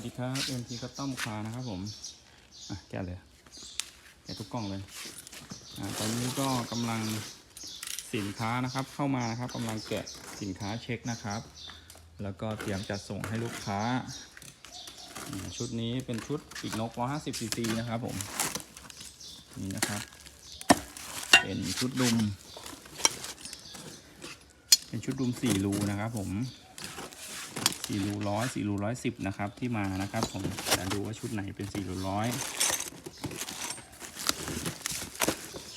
วัสดีครับ MT คัตตอมคานะครับผม อะ แกเลยแกทุกกล่องเลย อ่า ตอนนี้ก็กำลังสินค้านะครับ เข้ามานะครับกำลังแกะสินค้าเช็คนะครับ แล้วก็เตรียมจะส่งให้ลูกค้า ชุดนี้เป็นชุดปีกนก150 cc นะครับผม นี่นะครับ เป็นชุดดุม เป็นชุดดุมสี่รูนะครับผม สี่รูร้อยสี่รูร้อยสิบนะครับที่มานะครับผมแต่ดูว่าชุดไหนเป็นสี่รูร้อย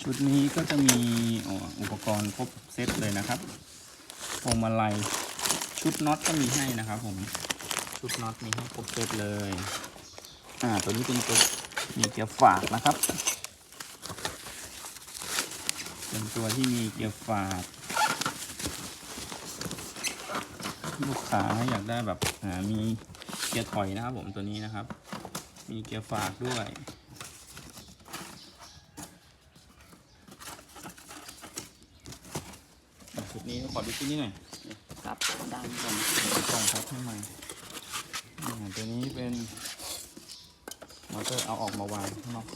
ชุดนี้ก็จะมีอุปกรณ์ครบเซตเลยนะครับพวงมาลัยชุดน็อตก็มีให้นะครับผมชุดน็อตมีให้ครบเซตเลย อ่า ตัวนี้เป็นตัวมีเกียร์ฝากนะครับ เป็นตัวที่มีเกียร์ฝาก ลูกค้าอยากได้แบบอ่ามีเกียร์ถอยนะครับผมตัวนี้นะครับ มีเกียร์ฝากด้วยชุดนี้ขอดูชุดนี้หน่อยครับดังก่อนก่องครับให้ใหม่ตัวนี้เป็นมอเตอร์เอาออกมาวางข้างนอก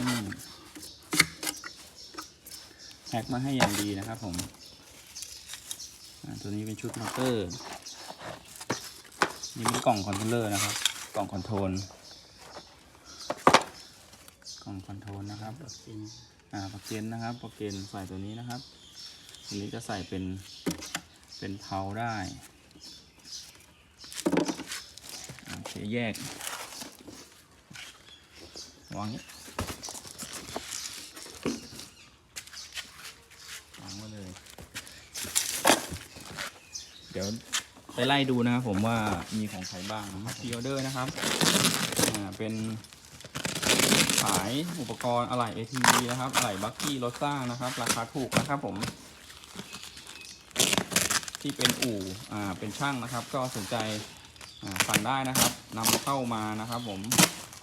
อืม แพ็คมาให้อย่างดีนะครับผมตัวนี้เป็นชุดมอเตอร์นี่เป็นกล่องคอนโทรลเลอร์นะครับ กล่องคอนโทรลกล่องคอนโทรลนะครับจริงอ่าปลักเกนนะครับปลักเกนใส่ตัวนี้นะครับ ตัวนี้จะใส่เป็นเป็นเพาได้โอเคแยกวางนี้วางไว้เลย เดี๋ยวไปไล่ดูนะครับผมว่ามีของใครบ้างนะครับพีออเดอร์นะครับอ่าเป็นขายอุปกรณ์อะไหล่ ATV นะครับอะไหล่บักกี้รถสร้างนะครับ ราคาถูกนะครับผม ที่เป็นอู่อ่าเป็นช่างนะครับ ก็สนใจอ่าสั่งได้นะครับนำเข้ามานะครับ ผม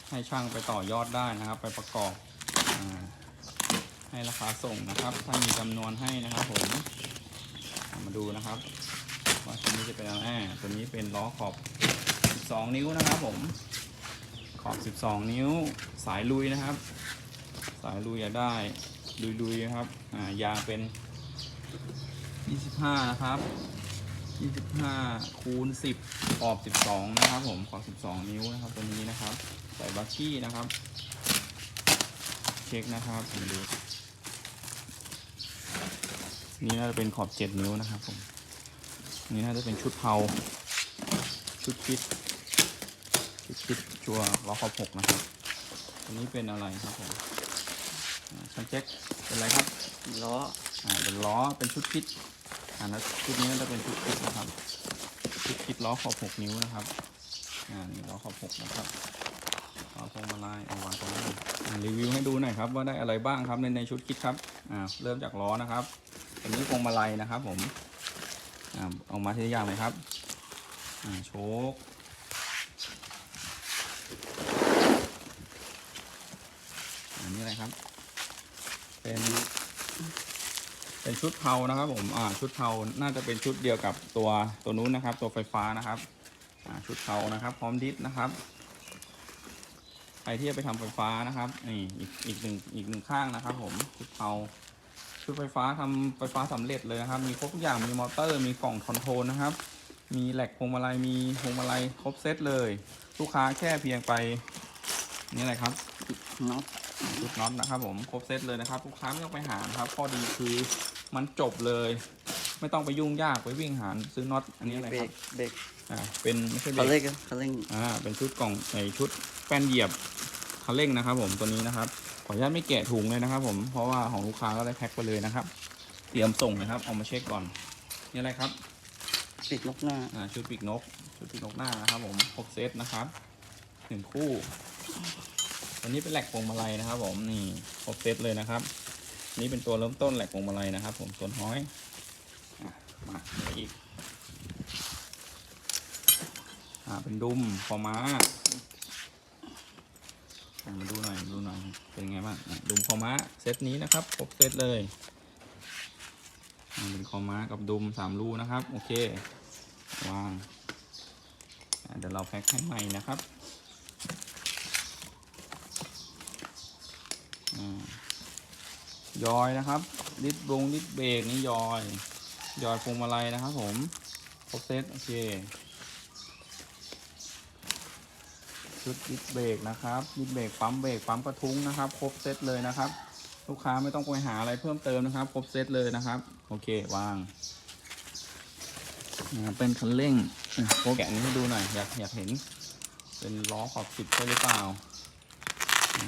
ให้ช่างไปต่อยอดได้นะครับ ไปประกอบอ่าให้ราคาส่งนะครับ ถ้ามีจำนวนให้นะครับ ผมเอามาดูนะครับ ว่าชุดนี้จะเป็นอะไรตัวนี้เป็นล้อขอบ 12 นิ้วนะครับผมขอบ 12 นิ้วสายลุยนะครับ สายลุยจะได้ลุยๆครับอ่ายางเป็น 25 นะครับ 25 คูณ 10 ขอบ 12 นะครับผมขอบ 12 นิ้วนะครับตัวนี้นะครับ ใส่บัคกี้นะครับ เช็คนะครับดูนี่น่าจะเป็นขอบ 7 นิ้วนะครับผม นี่น่าจะเป็นชุดเผาชุดคิด ชุดคิดชัวร์ล้อขอบหกนะครับอันนี้เป็นอะไรครับผมอ่าชันเช็คเป็นอะไรครับล้ออ่าเป็นล้อเป็นชุดคิดอ่านะชุดนี้จะเป็นชุดคิดนะครับ ชุดคิดล้อขอบหกนิ้วนะครับอ่านี่ล้อขอบหกนะครับเอาพวงมาลัยเอาวางตรงนี้อ่ารีวิวให้ดูหน่อยครับว่าได้อะไรบ้างครับในในชุดคิดครับอ่าเริ่มจากล้อนะครับอันนี้พวงมาลัยนะครับผมอ่า เอามาทีละอย่างเลยครับโชคอันนี้อะไรครับ เป็น เป็นชุดเผานะครับ ผม อ่า ชุดเผาน่าจะเป็นชุดเดียวกับตัวตัวนู้นนะครับ ตัวไฟฟ้านะครับ อ่า ชุดเผานะครับ พร้อมดิสนะครับใครที่จะไปทำไฟฟ้านะครับ นี่อีกอีกหนึ่งอีกหนึ่งข้างนะครับ ผมชุดเผา ชุดไฟฟ้าทำไฟฟ้าสำเร็จเลยนะครับ มีครบทุกอย่างมีมอเตอร์ มีกล่องคอนโทรลนะครับ มีแหลกพวงมาลัยมีพวงมาลัยครบเซตเลย ลูกค้าแค่เพียงไปนี่อะไรครับน็อตชุดน็อตนะครับผมครบเซตเลยนะครับลูกค้าไม่ต้องไปหานะครับข้อดีคือมันจบเลย ไม่ต้องไปยุ่งยากไปวิ่งหาซื้อน็อตอันนี้อะไรเบรครักบเบรกอ่าเป็นไม่ใช่เบรเขาเร่กงเขาเร่งอ่าเป็นชุดกล่องไอชุดแป้นเหยียบคันเร่งนะครับ ผมตัวนี้นะครับข ออนุญาตไม่แกะถุงเลยนะครับ ผมเพราะว่าของลูกค้าก็ได้แพ็คไปเลยนะครับ เตรียมส่งนะครับเอามาเช็คก่อนนี่อะไรครับปิดนกหน้าอ่าชุดปีกนก ชุดปีกนกหน้านะครับ ผมครบเซตนะครับหนึ่งคู่อันนี้เป็นแหลกพวงมาลัยนะครับ ผมนี่ครบเซตเลยนะครับ นี่เป็นตัวเริ่มต้นแหลกพวงมาลัยนะครับ ผมส่วนห้อยอะมาไปอีกอ่าเป็นดุมคอม้าอะ มาดูหน่อยดูหน่อยเป็นไงบ้างดุมคอม้าเซตนี้นะครับครบเซตเลยเป็นคอม้ากับดุมสามรูนะครับโอเควางเดี๋ยวเราแพ็คให้ใหม่นะครับอยอยนะครับดิสบงดิสเบรกนี่ยอย ยอยพวงมาลัยนะครับผมครบเซตโอเค ชุดดิสเบรกนะครับดิสเบรกปั๊มเบรกปั๊มกระทุ้งนะครับ ครบเซตเลยนะครับ ลูกค้าไม่ต้องไปหาอะไรเพิ่มเติมนะครับ ครบเซตเลยนะครับ โอเควางเป็นคันเร่งโปรแกะนี้ให้ดูหน่อยอยากอยากเห็น เป็นล้อขอบสิบใช่หรือเปล่า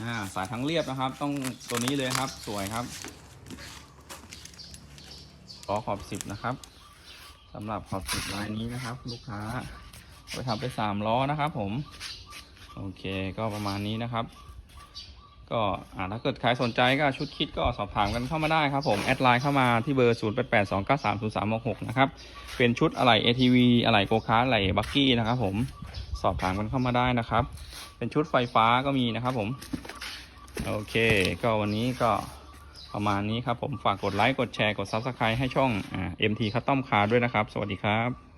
อ่าสายทั้งเรียบนะครับ ต้องตัวนี้เลยครับ สวยครับล้อขอบสิบนะครับสำหรับขอบสิบลายนี้นะครับ ลูกค้าไปทำไปสามล้อนะครับผม โอเคก็ประมาณนี้นะครับ ก็อ่าถ้าเกิดใครสนใจก็ชุดคิดก็สอบถามกันเข้ามาได้ครับผม แอดไลน์เข้ามาที่เบอร์ 0 8 8 2 9 3 0 3 6 6 นะครับ เป็นชุดอะไหล่ ATV อะไหล่โกคาร์อะไหล่บักกี้นะครับผมสอบถามกันเข้ามาได้นะครับ เป็นชุดไฟฟ้าก็มีนะครับผม โอเค ก็วันนี้ก็ประมาณนี้ครับผมฝากกดไลค์ กดแชร์ กด Subscribe ให้ช่องอ่า MT Custom Car ด้วยนะครับ สวัสดีครับ